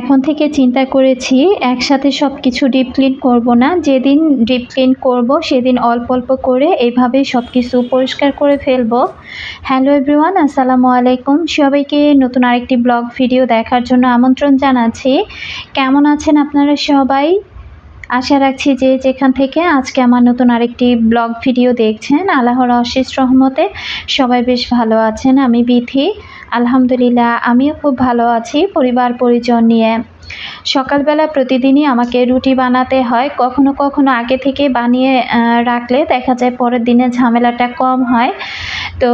এখন থেকে চিন্তা করেছি, একসাথে সব কিছু ডিপ ক্লিন করব না। যেদিন ডিপ ক্লিন করব, সেদিন অল্প অল্প করে এইভাবেই সব কিছু পরিষ্কার করে ফেলব। হ্যালো এভরিওয়ান আসসালামু আলাইকুম। সবাইকে নতুন আরেকটি ব্লগ ভিডিও দেখার জন্য আমন্ত্রণ জানাচ্ছি। কেমন আছেন আপনারা সবাই? আশা রাখছি যে যেখান থেকে আজকে আমার নতুন আরেকটি ব্লগ ভিডিও দেখছেন, আল্লাহর অশেষ রহমতে সবাই বেশ ভালো আছেন। আমি বিথি, আলহামদুলিল্লাহ, আমিও খুব ভালো আছি। পরিবার পরিজন নিয়ে সকালবেলা প্রতিদিনই আমাকে রুটি বানাতে হয়। কখনো কখনো আগে থেকে বানিয়ে রাখলে দেখা যায় পরের দিনে ঝামেলাটা কম হয়। তো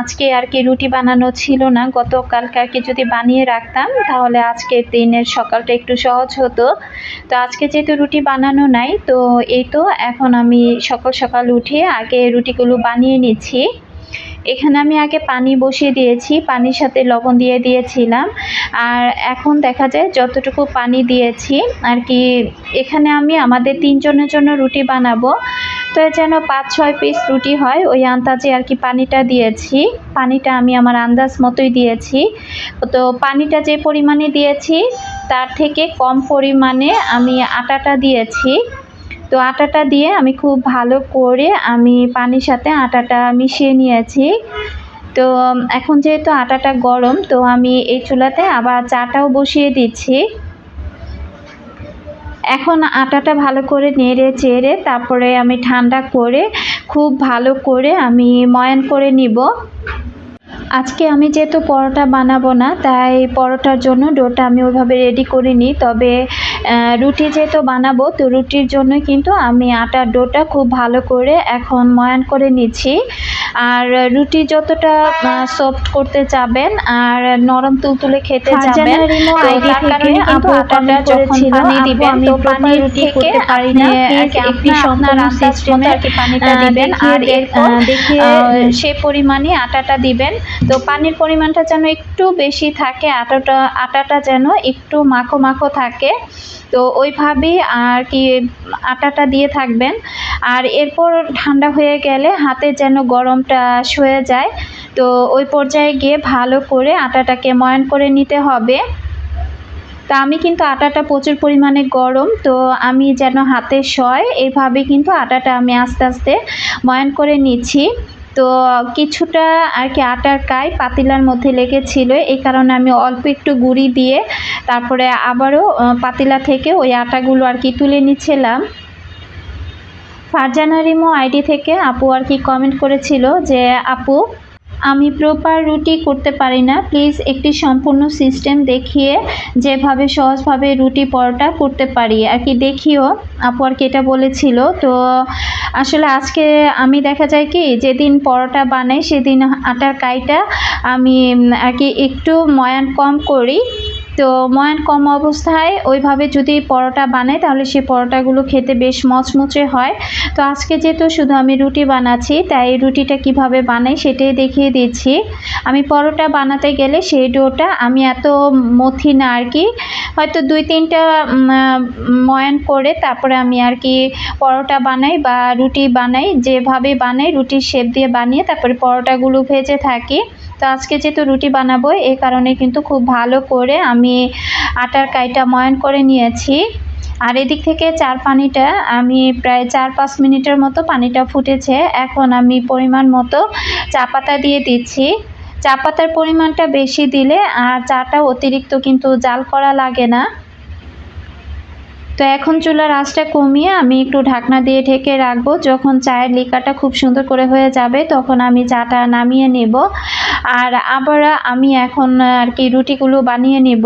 আজকে আর কি রুটি বানানো ছিল না। গতকালকে আর কি যদি বানিয়ে রাখতাম, তাহলে আজকের দিনের সকালটা একটু সহজ হতো। তো আজকে যেহেতু রুটি বানানো নাই, তো এই তো এখন আমি সকাল সকাল উঠে আগে রুটিগুলো বানিয়ে নিচ্ছি। এখানে আমি আগে পানি বসিয়ে দিয়েছি, পানির সাথে লবণ দিয়ে দিয়েছিলাম। আর এখন দেখা যায় যতটুকু পানি দিয়েছি, আর কি এখানে আমি আমাদের তিনজনের জন্য রুটি বানাবো। তো যেন পাঁচ, ছয় পিস রুটি হয়, ওই আন্দাজে আর কি পানিটা দিয়েছি। পানিটা আমি আমার আন্দাজ মতোই দিয়েছি। তো পানিটা যে পরিমাণে দিয়েছি, তার থেকে কম পরিমাণে আমি আটাটা দিয়েছি। তো আটাটা দিয়ে আমি খুব ভালো করে আমি পানির সাথে আটাটা মিশিয়ে নিয়েছি। তো এখন যেহেতু আটাটা গরম, তো আমি এই চুলাতে আবার চাটাও বসিয়ে দিচ্ছি। এখন আটাটা ভালো করে নেড়ে চেড়ে তারপরে আমি ঠান্ডা করে খুব ভালো করে আমি ময়ান করে নিব। আজকে আমি যেহেতু পরোটা বানাবো না, তাই পরোটার জন্য ডোটা আমি ওইভাবে রেডি করিনি তবে রুটি যেহেতু বানাবো তো রুটির জন্য কিন্তু আমি আটার ডোটা খুব ভালো করে এখন ময়ান করে নিচ্ছি। আর রুটি যতটা সফট করতে চাবেন আর নরম তুলতুলে খেতে যাবেন তার কারণে আপু আটাটা যখন পানি দিবেন তো পানি রুটি করতে পারি না আপনি সম্পূর্ণ সিস্টেমে পানিটা দিবেন আর এরপর সে পরিমাণে আটাটা দিবেন। তো পানির পরিমাণটা যেন একটু বেশি থাকে আটাটা আটাটা যেন একটু মাখো মাখো থাকে। তো ওইভাবেই আর কি আটাটা দিয়ে থাকবেন। আর এরপর ঠান্ডা হয়ে গেলে হাতে যেন গরমটা সয়ে যায়, তো ওই পর্যায়ে গিয়ে ভালো করে আটাটাকে ময়ান করে নিতে হবে। তা আমি কিন্তু আটাটা প্রচুর পরিমাণে গরম, তো আমি যেন হাতে সয়, এভাবে কিন্তু আটাটা আমি আস্তে আস্তে ময়ান করে নিচ্ছি। তো কিছুটা আর কি আটার কায় পাতিলার মধ্যে লেগেছিল, এই কারণে আমি অল্প একটু গুঁড়ি দিয়ে তারপরে আবারও পাতিলা থেকে ওই আটাগুলো আর কি তুলে নিচ্ছিলাম। ফারজানা রিমো আইডি থেকে আপু আর কি কমেন্ট করেছিল যে, আপু আমি প্রপার রুটি করতে পারি না। প্লিজ একটি সম্পূর্ণ সিস্টেম দেখিয়ে যেভাবে সহজভাবে রুটি পরোটা করতে পারি। আর কি দেখিও, আপু আর কি এটা বলেছিল। তো আসলে আজকে আমি দেখা যায় কি, যেদিন পরোটা বানাই সেদিন আটার কাইটা আমি আর কি একটু ময়ান কম করি। তো ময়ান কম অবস্থায় ওইভাবে যদি পরোটা বানাই তাহলে সেই পরোটাগুলো খেতে বেশ মচমচে হয়। তো আজকে যেহেতু শুধু আমি রুটি বানাচ্ছি, তাই রুটিটা কীভাবে বানাই সেটাই দেখিয়ে দিচ্ছি। আমি পরোটা বানাতে গেলে সেই ডোটা আমি এত মথি না আর কি, হয়তো দুই তিনটা ময়ান করে তারপরে আমি আর কি পরোটা বানাই বা রুটি বানাই, যেভাবে বানাই রুটির শেপ দিয়ে বানিয়ে তারপরে পরোটাগুলো ভেজে থাকি। তো আজকে যেহেতু রুটি বানাবো এই কারণে কিন্তু খুব ভালো করে আমি আটার কাইটা ময়ন করে নিয়েছি। আর এদিক থেকে চার পানিটা, আমি প্রায় চার পাঁচ মিনিটের মতো পানিটা ফুটেছে। এখন আমি পরিমাণ মতো চা পাতা দিয়ে দিচ্ছি। চা পাতার পরিমাণটা বেশি দিলে আর চাটা অতিরিক্ত কিন্তু জাল করা লাগে না। তো এখন চুলার আঁচটা কমিয়ে আমি একটু ঢাকনা দিয়ে ঢেকে রাখব। যখন চায়ের লিকাটা খুব সুন্দর করে হয়ে যাবে, তখন আমি চাটা নামিয়ে নেব। আর আবার আমি এখন আর কি রুটিগুলো বানিয়ে নেব।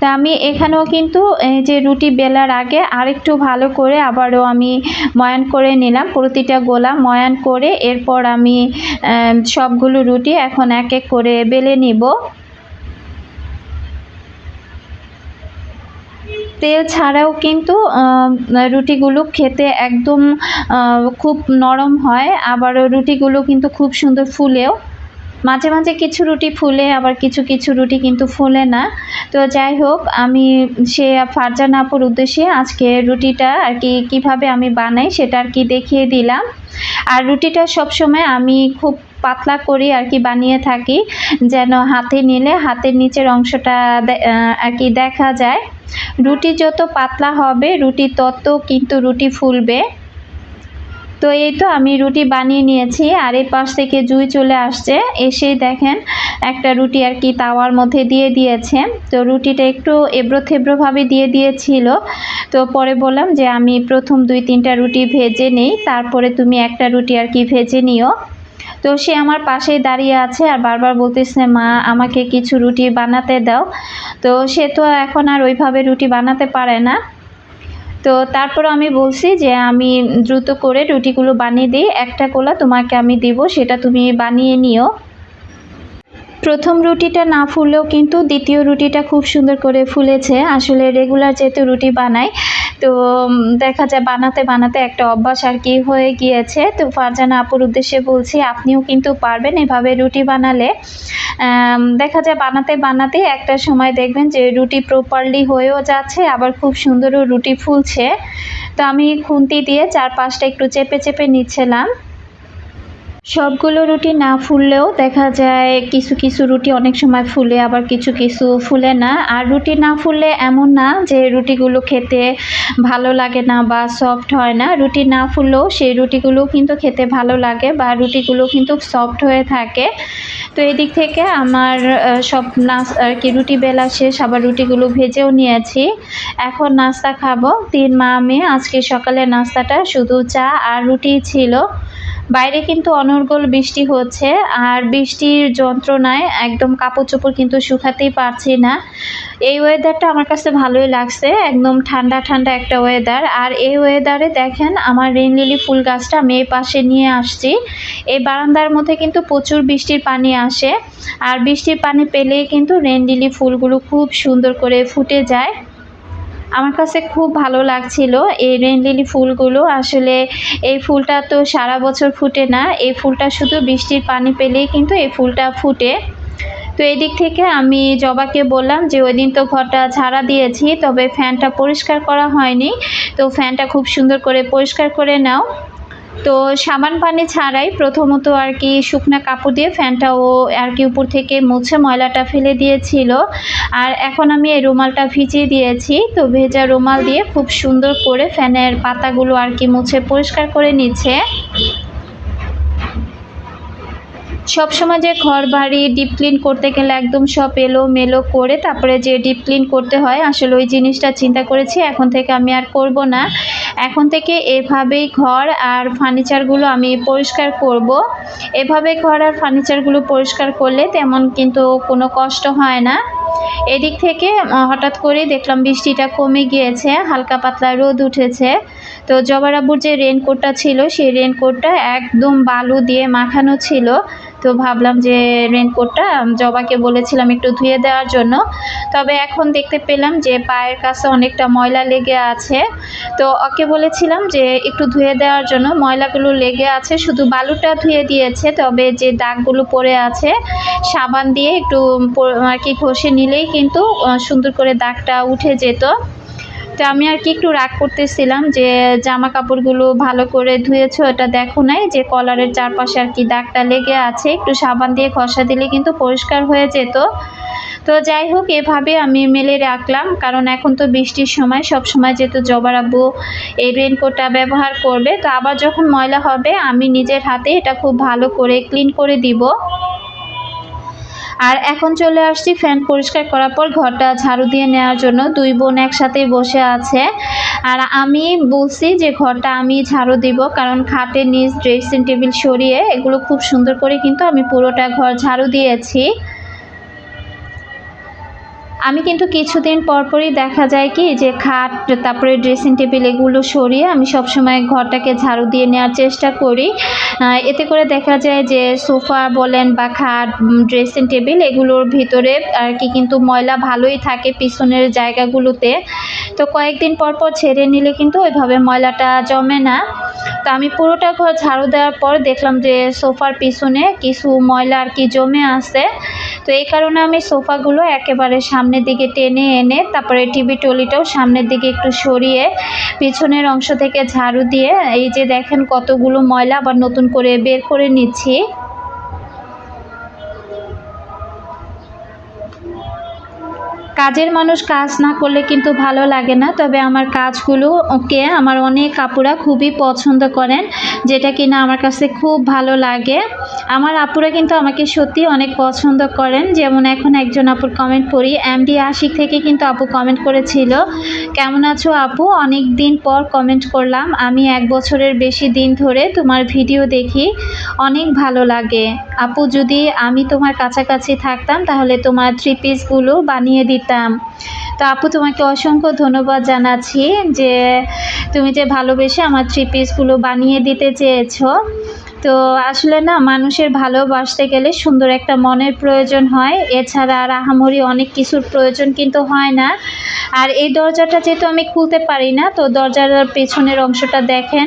তা আমি এখানেও কিন্তু যে রুটি বেলার আগে আরেকটু ভালো করে আবারও আমি ময়ান করে নিলাম। প্রতিটা গোলা ময়ান করে এরপর আমি সবগুলো রুটি এখন এক এক করে বেলে নিব। তেল ছাড়াও কিন্তু রুটিগুলো খেতে একদম খুব নরম হয়। আবার রুটিগুলো কিন্তু খুব সুন্দর ফুলেও। মাঝে মাঝে কিছু রুটি ফুলে, আবার কিছু কিছু রুটি কিন্তু ফুলে না। তো যাই হোক, আমি সে ফারজান আপুর উদ্দেশ্যে আজকে রুটিটা আর কি, কীভাবে আমি বানাই সেটা আর কি দেখিয়ে দিলাম। আর রুটিটা সবসময় আমি খুব পাতলা করি আর কি বানিয়ে থাকি, যেন হাতে নিলে হাতের নিচের অংশটা আর কি দেখা যায়। রুটি যত পাতলা হবে, রুটি তত কিন্তু রুটি ফুলবে। তো এই তো আমি রুটি বানিয়ে নিয়েছি, আর এই পাশ থেকে জুই চলে আসছে। এসেই দেখেন একটা রুটি আর কি তাওয়ার মধ্যে দিয়ে দিয়েছে। তো রুটিটা একটু এবড়ো থেবড়োভাবে দিয়ে দিয়েছিল। তো পরে বললাম যে আমি প্রথম দুই তিনটা রুটি ভেজে নেই, তারপরে তুমি একটা রুটি আর কি ভেজে নিও। তো সে আমার পাশেই দাঁড়িয়ে আছে আর বারবার বলতেছে, মা, আমাকে কিছু রুটি বানাতে দাও। তো সে তো এখন আর ওইভাবে রুটি বানাতে পারে না। তো তারপর আমি বলছি যে, আমি দ্রুত করে রুটিগুলো বানিয়ে দিই। একটা কোলা তোমাকে আমি দিব, সেটা তুমি বানিয়ে নিও। প্রথম রুটিটা না ফুললেও কিন্তু দ্বিতীয় রুটিটা খুব সুন্দর করে ফুলেছে। আসলে রেগুলার যেহেতু রুটি বানাই তো দেখা যায় বানাতে বানাতে একটা অভ্যাস আর কি হয়ে গিয়েছে। তো ফারজানা আপুর উদ্দেশ্যে বলছি, আপনিও কিন্তু পারবেন এভাবে রুটি বানালে। দেখা যায় বানাতে বানাতে একটা সময় দেখবেন যে রুটি প্রপারলি হয়েও যাচ্ছে, আবার খুব সুন্দরও রুটি ফুলছে। তো আমি খুন্তি দিয়ে চার পাঁচটা একটু চেপে চেপে নিচ্ছিলাম। সবগুলো রুটি না ফুললেও দেখা যায় কিছু কিছু রুটি অনেক সময় ফুলে, আবার কিছু কিছু ফুলে না। আর রুটি না ফুললে এমন না যে রুটিগুলো খেতে ভালো লাগে না বা সফট হয় না। রুটি না ফুললেও সেই রুটিগুলো কিন্তু খেতে ভালো লাগে বা রুটিগুলো কিন্তু সফট হয়ে থাকে। তো এদিক থেকে আমার সব নাচ আর কি রুটি বেলা শেষ, আবার রুটিগুলো ভেজেও নিয়েছি। এখন নাস্তা খাব। তিন মা মেয়ে আজকে সকালে নাস্তাটা শুধু চা আর রুটি ছিল। বাইরে কিন্তু অনর্গল বৃষ্টি হচ্ছে, আর বৃষ্টির যন্ত্রণায় একদম কাপড় চোপড় কিন্তু শুকাতেই পারছি না। এই ওয়েদারটা আমার কাছে ভালোই লাগছে, একদম ঠান্ডা ঠান্ডা একটা ওয়েদার আর এই ওয়েদারে দেখেন, আমার রেন লিলি ফুল গাছটা আমি পাশে নিয়ে আসছি। এই বারান্দার মধ্যে কিন্তু প্রচুর বৃষ্টির পানি আসে, আর বৃষ্টির পানি পেলেই কিন্তু রেন লিলি ফুলগুলো খুব সুন্দর করে ফুটে যায়। আমার কাছে খুব ভালো লাগছিল এই রেন লিলি ফুলগুলো। আসলে এই ফুলটা তো সারা বছর ফুটে না, এই ফুলটা শুধু বৃষ্টির পানি পেলেই কিন্তু এই ফুলটা ফুটে। তো এই দিক থেকে আমি জবাকে বললাম যে ওই দিন তো ঘরটা ঝাড়া দিয়েছি, তবে ফ্যানটা পরিষ্কার করা হয়নি। তো ফ্যানটা খুব সুন্দর করে পরিষ্কার করে নাও। তো সাবান পানি ছাড়াই প্রথমত আর কি শুকনা কাপড় দিয়ে ফ্যানটা ও আর কি উপর থেকে মুছে ময়লাটা ফেলে দিয়েছিল। আর এখন আমি এই রুমালটা ভিজিয়ে দিয়েছি। তো ভেজা রুমাল দিয়ে খুব সুন্দর করে ফ্যানের পাতাগুলো আর কি মুছে পরিষ্কার করে নিচ্ছে। সবসময় যে ঘর বাড়ি ডিপ ক্লিন করতে গেলে একদম সব এলো মেলো করে তারপরে যে ডিপ ক্লিন করতে হয়, আসলে ওই জিনিসটা চিন্তা করেছি, এখন থেকে আমি আর করব না। এখন থেকে এভাবেই ঘর আর ফার্নিচারগুলো আমি পরিষ্কার করব। এভাবে ঘর আর ফার্নিচারগুলো পরিষ্কার করলে তেমন কিন্তু কোনো কষ্ট হয় না। এদিক থেকে হঠাৎ করে দেখলাম বৃষ্টিটা কমে গিয়েছে, হালকা পাতলা রোদ উঠেছে। তো জবারাবুর যে রেনকোটটা ছিল, সেই রেনকোটটা একদম বালু দিয়ে মাখানো ছিল। তো ভাবলাম যে রেনকোটটা জবাকে বলেছিলাম একটু ধুয়ে দেওয়ার জন্য। তবে এখন দেখতে পেলাম যে পায়ের কাছে অনেকটা ময়লা লেগে আছে। তো ওকে বলেছিলাম যে একটু ধুয়ে দেওয়ার জন্য। ময়লাগুলো লেগে আছে, শুধু বালুটা ধুয়ে দিয়েছে, তবে যে দাগগুলো পড়ে আছে, সাবান দিয়ে একটু আর কি ঘষে নিলেই কিন্তু সুন্দর করে দাগটা উঠে যেত। তো আমি আর কি একটু রাগ করতেছিলাম যে জামা কাপড়গুলো ভালো করে ধুয়েছো, এটা দেখো নাই যে কলারের চারপাশে আর কি দাগটা লেগে আছে, একটু সাবান দিয়ে ঘষা দিলে কিন্তু পরিষ্কার হয়ে যেত। তো যাই হোক, এভাবে আমি মেলে রাখলাম, কারণ এখন তো বৃষ্টির সময়, সব সময় যেহেতু জবার আব্বু এই রেনকোটটা ব্যবহার করবে, তো আবার যখন ময়লা হবে, আমি নিজের হাতে এটা খুব ভালো করে ক্লিন করে দিব। আর এখন চলে আসছি ফ্যান পরিষ্কার করার পর ঘরটা ঝাড়ু দিয়ে নেওয়ার জন্য। দুই বোন একসাথে বসে আছে। আর আমি বলছি যে ঘরটা আমি ঝাড়ু দিব কারণ খাটের নিচ ড্রেসিং টেবিল সরিয়ে এগুলো খুব সুন্দর করে কিন্তু আমি পুরোটা ঘর ঝাড়ু দিয়েছি। আমি কিন্তু কিছুদিন পরপরই দেখা যায় কি, যে খাট, তারপরে ড্রেসিং টেবিল এগুলো সরিয়ে আমি সবসময় ঘরটাকে ঝাড়ু দিয়ে নেওয়ার চেষ্টা করি। এতে করে দেখা যায় যে সোফা বলেন বা খাট ড্রেসিং টেবিল এগুলোর ভিতরে আর কি কিন্তু ময়লা ভালোই থাকে পিছনের জায়গাগুলোতে। তো কয়েকদিন পর পর ছেড়ে নিলে কিন্তু ওইভাবে ময়লাটা জমে না। তো আমি পুরোটা ঘর ঝাড়ু দেওয়ার পর দেখলাম যে সোফার পিছনে কিছু ময়লা আর কি জমে আছে। তো এই কারণে আমি সোফাগুলো একেবারে সামনের দিকে টেনে এনে তারপরে টিভি টলিটাও সামনের দিকে একটু সরিয়ে পিছনের অংশ থেকে ঝাড়ু দিয়ে এই যে দেখেন কতগুলো ময়লা আবার নতুন করে বের করে নিচ্ছি। কাজের মানুষ কাজ না করলে কিন্তু ভালো লাগে না। তবে আমার কাজগুলো ওকে আমার অনেক আপুরা খুবই পছন্দ করেন, যেটা কিনা আমার কাছে খুব ভালো লাগে। আমার আপুরা কিন্তু আমাকে সত্যি অনেক পছন্দ করেন। যেমন এখন একজন আপুর কমেন্ট করি এমডি আশিক থেকে কিন্তু আপু কমেন্ট করেছিল। কেমন আছো আপু? অনেক দিন পর কমেন্ট করলাম। আমি এক বছরের বেশি দিন ধরে তোমার ভিডিও দেখি। অনেক ভালো লাগে। আপু, যদি আমি তোমার কাছাকাছি থাকতাম, তাহলে তোমার থ্রি পিসগুলো বানিয়ে দিতাম দিতাম তো আপু, তোমাকে অসংখ্য ধন্যবাদ জানাচ্ছি যে তুমি যে ভালোবেসে আমার থ্রি পিসগুলো বানিয়ে দিতে চেয়েছো। তো আসলে না, মানুষের ভালোবাসতে গেলে সুন্দর একটা মনের প্রয়োজন হয়। এছাড়া আর আহামরি অনেক কিছুর প্রয়োজন কিন্তু হয় না। আর এই দরজাটা যেহেতু আমি খুলতে পারি না, তো দরজার পেছনের অংশটা দেখেন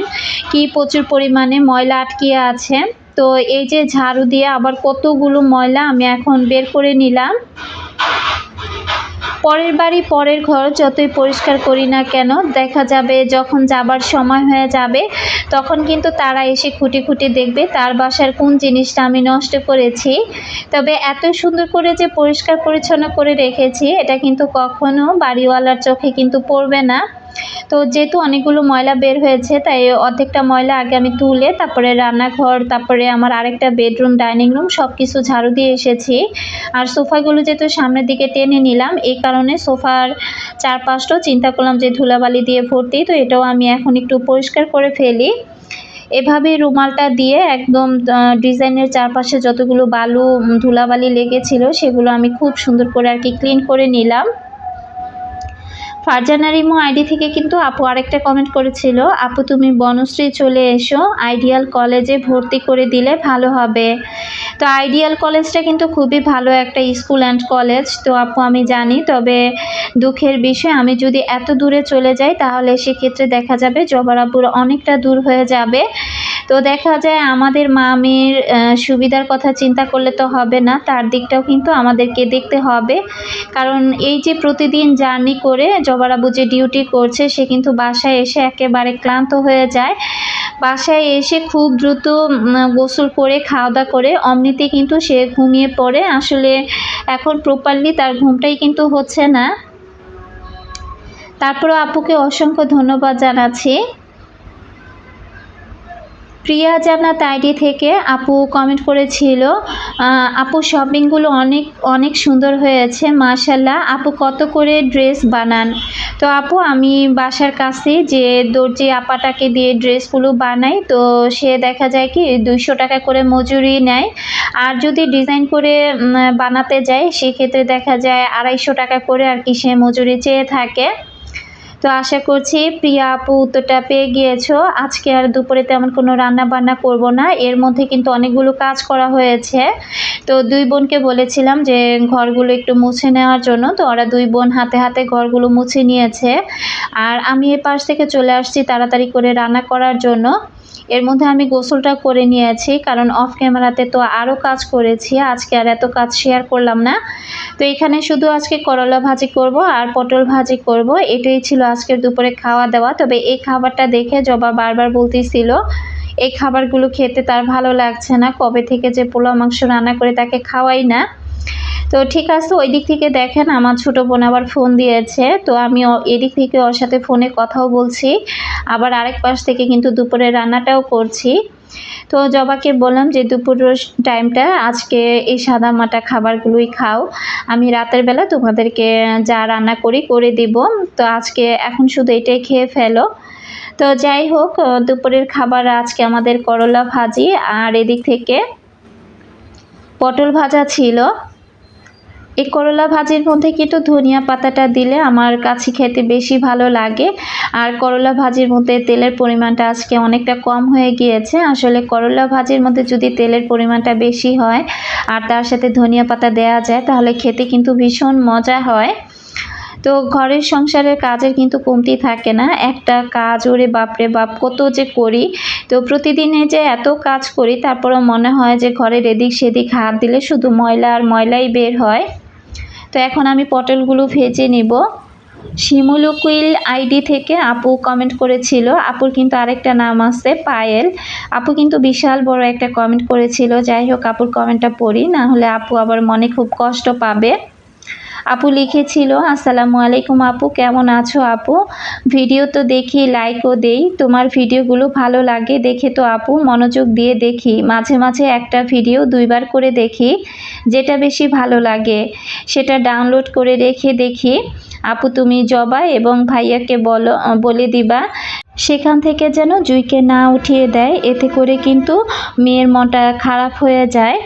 কি প্রচুর পরিমাণে ময়লা আটকিয়ে আছে। তো এই যে ঝাড়ু দিয়ে আবার কতগুলো ময়লা আমি এখন বের করে নিলাম। পরের বাড়ি, পরের ঘর যতই পরিষ্কার করি না কেন, দেখা যাবে যখন যাবার সময় হয়ে যাবে, তখন কিন্তু তারা এসে খুঁটি খুঁটি দেখবে তার বাসার কোন জিনিসটা আমি নষ্ট করেছি। তবে এত সুন্দর করে যে পরিষ্কার পরিচ্ছন্ন করে রেখেছি, এটা কিন্তু কখনো বাড়িওয়ালার চোখে কিন্তু পড়বে না। তো যেহেতু অনেকগুলো ময়লা বের হয়েছে, তাই অর্ধেকটা ময়লা আগে আমি তুলে, তারপরে রান্নাঘর, তারপরে আমার আরেকটা বেডরুম ডাইনিং রুম সব কিছু ঝাড়ু দিয়ে এসেছি। আর সোফাগুলো যেহেতু সামনের দিকে টেনে নিলাম, এই কারণে সোফার চারপাশটাও চিন্তা করলাম যে ধুলাবালি দিয়ে ভর্তি, তো এটাও আমি এখন একটু পরিষ্কার করে ফেলি। এভাবে রুমালটা দিয়ে একদম ডিজাইনের চারপাশে যতগুলো বালু ধুলাবালি লেগেছিল, সেগুলো আমি খুব সুন্দর করে আর কি ক্লিন করে নিলাম। ফারজানা রিমো আইডি থেকে কিন্তু আপু আরেকটা কমেন্ট করেছিল, আপু, তুমি বনশ্রী চলে এসো আইডিয়াল কলেজে ভর্তি করে দিলে ভালো হবে। তো আইডিয়াল কলেজটা কিন্তু খুবই ভালো একটা স্কুল অ্যান্ড কলেজ তো আপু আমি জানি, তবে দুঃখের বিষয়, আমি যদি এত দূরে চলে যাই, তাহলে সেক্ষেত্রে দেখা যাবে জবরাপুর অনেকটা দূর হয়ে যাবে। তো দেখা যায় আমাদের মামির সুবিধার কথা চিন্তা করলে তো হবে না, তার দিকটাও কিন্তু আমাদেরকে দেখতে হবে। কারণ এই যে প্রতিদিন জার্নি করে জবারাবু যে ডিউটি করছে, সে কিন্তু বাসায় এসে একেবারে ক্লান্ত হয়ে যায়। বাসায় এসে খুব দ্রুত গোসল করে খাওয়া দাওয়া করে অমনিতে কিন্তু সে ঘুমিয়ে পড়ে। আসলে এখন প্রপারলি তার ঘুমটাই কিন্তু হচ্ছে না। তারপরও আপুকে অসংখ্য ধন্যবাদ জানাচ্ছি। প্রিয়া জান্নাত আইডি থেকে আপু কমেন্ট করেছিল আপু শপিংগুলো অনেক অনেক সুন্দর হয়েছে মাশাল্লাহ আপু কত করে ড্রেস বানান? তো আপু, আমি বাসার কাছে যে দর্জি আপাটাকে দিয়ে ড্রেসগুলো বানাই, তো সে দেখা যায় কি, দুইশো টাকা করে মজুরি নেয়। আর যদি ডিজাইন করে বানাতে যায়, সেক্ষেত্রে দেখা যায় আড়াইশো টাকা করে আর কি সে মজুরি চেয়ে থাকে। তো আশা করছি প্রিয়া আপু উত্তরটা পেয়ে গিয়েছো। আজকে আর দুপুরে তেমন কোনো রান্না বান্না করব না। এর মধ্যে কিন্তু অনেকগুলো কাজ করা হয়েছে। তো দুই বোনকে বলেছিলাম যে ঘরগুলো একটু মুছে নেওয়ার জন্য। তো ওরা দুই বোন হাতে হাতে ঘরগুলো মুছে নিয়েছে। আর আমি এ পাশ থেকে চলে আসছি তাড়াতাড়ি করে রান্না করার জন্য। এর মধ্যে আমি গোসলটা করে নিয়েছি, কারণ অফ ক্যামেরাতে তো আরও কাজ করেছি, আজকে আর এত কাজ শেয়ার করলাম না। তো এখানে শুধু আজকে করলা ভাজি করব আর পটল ভাজি করব, এটাই ছিল আজকের দুপুরে খাওয়া দাওয়া। তবে এই খাবারটা দেখে জবা বারবার বলতেছিল, এই খাবারগুলো খেতে তার ভালো লাগছে না, কবে থেকে যে পোলাও মাংস রান্না করে তাকে খাওয়াই না। তো ঠিক আছে, ওই দিক থেকে দেখেন আমার ছোটো বোন আবার ফোন দিয়েছে। তো আমি এদিক থেকে ওর সাথে ফোনে কথাও বলছি। আবার আরেক পাশ থেকে কিন্তু দুপুরে রান্নাটাও করছি। তো জবাকে বললাম যে দুপুর টাইমটা আজকে এই সাদা মাটা খাবারগুলোই খাও। আমি রাতের বেলা তোমাদেরকে যা রান্না করি, করে দিব। তো আজকে এখন শুধু এটাই খেয়ে ফেলো। তো যাই হোক দুপুরের খাবার আজকে আমাদের করলা ভাজি। আর এদিক থেকে পটল ভাজা ছিল। এই করলা ভাজির মধ্যে কিন্তু ধনিয়া পাতাটা দিলে আমার কাছে খেতে বেশি ভালো লাগে। আর করলা ভাজির মধ্যে তেলের পরিমাণটা আজকে অনেকটা কম হয়ে গিয়েছে। আসলে করলা ভাজির মধ্যে যদি তেলের পরিমাণটা বেশি হয় আর তার সাথে ধনিয়া পাতা দেওয়া যায়, তাহলে খেতে কিন্তু ভীষণ মজা হয়। তো ঘরের সংসারের কাজের কিন্তু কমতি থাকে না। একটা কাজ, ওরে বাপরে বাপ, কত যে করি। তো প্রতিদিনে যে এত কাজ করি, তারপরও মনে হয় যে ঘরের এদিক সেদিক হাত দিলে শুধু ময়লা আর ময়লাই বের হয়। তো এখন আমি পটলগুলো ভেজে নেব। শিমুলকুইল আইডি থেকে আপু কমেন্ট করেছিল। আপুর কিন্তু আরেকটা নাম আছে, পায়েল। আপু কিন্তু বিশাল বড় একটা কমেন্ট করেছিল। যাই হোক, আপুর কমেন্টটা পড়ি, না হলে আপু আবার মনে খুব কষ্ট পাবে। আপু লিখেছিল, আসসালামু আলাইকুম আপু, কেমন আছো আপু? ভিডিও তো দেখি লাইকও দেই। তোমার ভিডিওগুলো ভালো লাগে দেখে তো আপু মনোযোগ দিয়ে দেখি। মাঝে মাঝে একটা ভিডিও দুইবার করে দেখি, যেটা বেশি ভালো লাগে। সেটা ডাউনলোড করে রেখে দেখি। আপু তুমি জবা এবং ভাইয়াকে বলো, বলে দিবা। সেখান থেকে যেন জুইকে না উঠিয়ে দেয়, এতে করে কিন্তু মেয়ের মনটা খারাপ হয়ে যায়।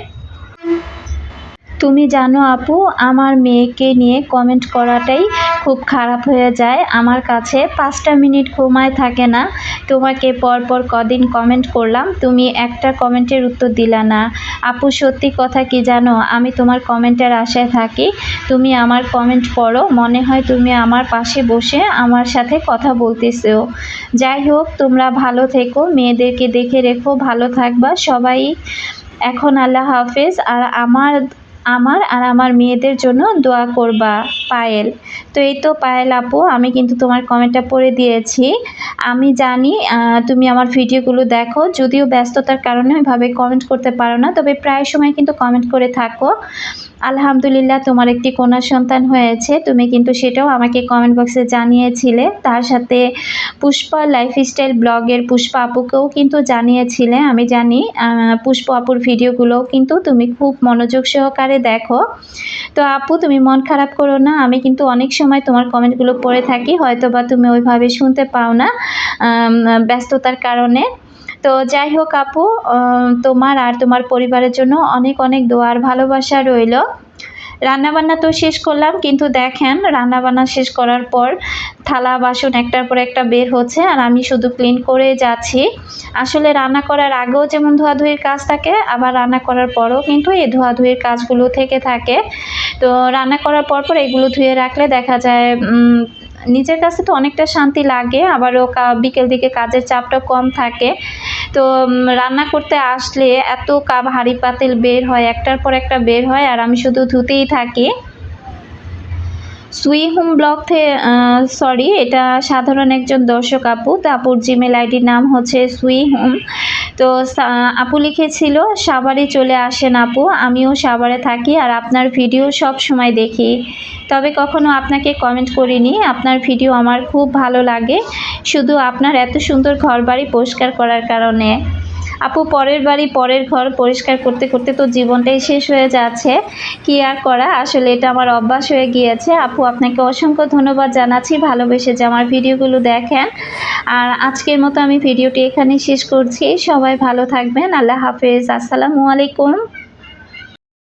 তুমি জানো আপু, আমার মেয়েকে নিয়ে কমেন্ট করাটাই খুব খারাপ হয়ে যায়। আমার কাছে পাঁচটা মিনিট ঘুমায় থাকে না। তোমাকে পরপর কদিন কমেন্ট করলাম। তুমি একটা কমেন্টের উত্তর দিলা না। আপু, সত্যি কথা কি জানো? আমি তোমার কমেন্টের আশায় থাকি। তুমি আমার কমেন্ট পড়ো। মনে হয় তুমি আমার পাশে বসে আমার সাথে কথা বলতেছো। যাই হোক, তোমরা ভালো থেকো। মেয়েদেরকে দেখে রেখো। ভালো থাকবা সবাই। এখন আল্লাহ হাফেজ। আর আমার আমার আর আমার মেয়েদের জন্য দোয়া করবা, পায়েল। তো এই তো পায়েল আপু, আমি কিন্তু তোমার কমেন্টটা পড়ে দিয়েছি। আমি জানি তুমি আমার ভিডিওগুলো দেখো, যদিও ব্যস্ততার কারণে ওইভাবে কমেন্ট করতে পারো না, তবে প্রায় সময় কিন্তু কমেন্ট করে থাকো। আলহামদুলিল্লাহ, তোমার একটি কন্যা সন্তান হয়েছে। তুমি কিন্তু সেটাও আমাকে কমেন্ট বক্সে জানিয়েছিলে। তার সাথে পুষ্পা লাইফস্টাইল ব্লগের পুষ্পা আপুকেও কিন্তু জানিয়েছিলে, আমি জানি। পুষ্পা আপুর ভিডিওগুলোও কিন্তু তুমি খুব মনোযোগ সহকারে দেখো। তো আপু, তুমি মন খারাপ করো না, আমি কিন্তু অনেক সময় তোমার কমেন্টগুলো পড়ে থাকি হয়তো বা তুমি ওইভাবে শুনতে পাও না ব্যস্ততার কারণে। তো যাই হোক আপু তোমার আর তোমার পরিবারের জন্য অনেক অনেক দোয়ার ভালোবাসা রইল। রান্নাবান্না তো শেষ করলাম, কিন্তু দেখেন রান্নাবান্না শেষ করার পর থালা, বাসন একটার পর একটা বের হচ্ছে আর আমি শুধু ক্লিন করে যাচ্ছি। আসলে রান্না করার আগেও যেমন ধোয়াধুয়ির কাজ থাকে, আবার রান্না করার পরও কিন্তু এই ধোয়াধুয়ির কাজগুলো থেকে থাকে। তো রান্না করার পর পর এগুলো ধুয়ে রাখলে দেখা যায় নিজের কাছে তো অনেকটা শান্তি লাগে, আবারও বিকেল দিকে কাজের চাপটা কম থাকে। তো রান্না করতে আসলে এত কাপ হাঁড়ি পাতিল বের হয়, একটার পর একটা বের হয়, আর আমি শুধু ধুতেই থাকি। সুই হোম ব্লগ সরি এটা সাধারণ একজন দর্শক আপু। আপুর জিমেল আইডির নাম হচ্ছে সুই হোম তো আপু লিখেছিল, সাভারে চলে আসেন আপু, আমিও সাভারে থাকি আর আপনার ভিডিও সব সময় দেখি। তবে কখনো আপনাকে কমেন্ট করিনি। আপনার ভিডিও আমার খুব ভালো লাগে। শুধু আপনার এত সুন্দর ঘরবাড়ি পরিষ্কার করার কারণে। আপু, পরের বাড়ি, পরের ঘর পরিষ্কার করতে করতে তো জীবনটাই শেষ হয়ে যাচ্ছে। কি আর করা? আসলে এটা আমার অভ্যাস হয়ে গিয়েছে। আপু, আপনাকে অসংখ্য ধন্যবাদ জানাচ্ছি ভালোবেসে যে আমার ভিডিওগুলো দেখেন। আর আজকের মতো আমি ভিডিওটি এখানে শেষ করছি। সবাই ভালো থাকবেন। আল্লাহ হাফেজ। আসসালামু আলাইকুম।